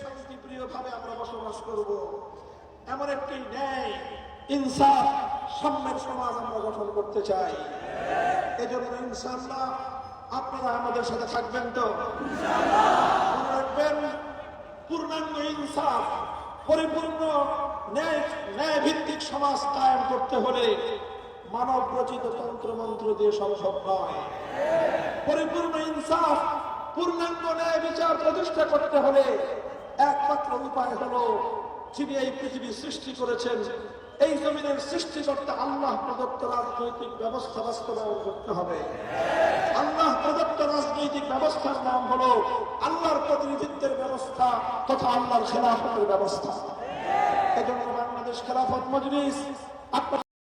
শান্তিপ্রিয় ভাবে আমরা বসবাস করব। এমন একটি ন্যায়, ইনসাফ, সাম্যের সমাজ আমরা গঠন করতে চাই। এজন্য ইনশাআল্লাহ আপনারা আমাদের সাথে থাকবেন তো? রাখবেন, পূর্ণাঙ্গ ইনসাফ, পরিপূর্ণ ন্যায় ন্যায় ভিত্তিক সমাজ কায়েম করতে হলে মানব রচিত তন্ত্রমন্ত্র দিয়ে সম্ভব নয়। পরিপূর্ণ ইনসাফ পূর্ণাঙ্গ ন্যায় বিচার প্রতিষ্ঠা করতে হলে একমাত্র উপায় হলো যিনি এই পৃথিবী সৃষ্টি করেছেন, এই জমিনের সৃষ্টিকর্তা আল্লাহ প্রদত্ত রাজনৈতিক ব্যবস্থা বাস্তবায়ন করতে হবে। আল্লাহ প্রদত্ত রাজনৈতিক ব্যবস্থার নাম হলো আল্লাহর প্রতিনিধিত্বের ব্যবস্থা তথা আল্লাহর খেলাফতের ব্যবস্থা। এজন্য বাংলাদেশ খেলাফত মজলিস আপনার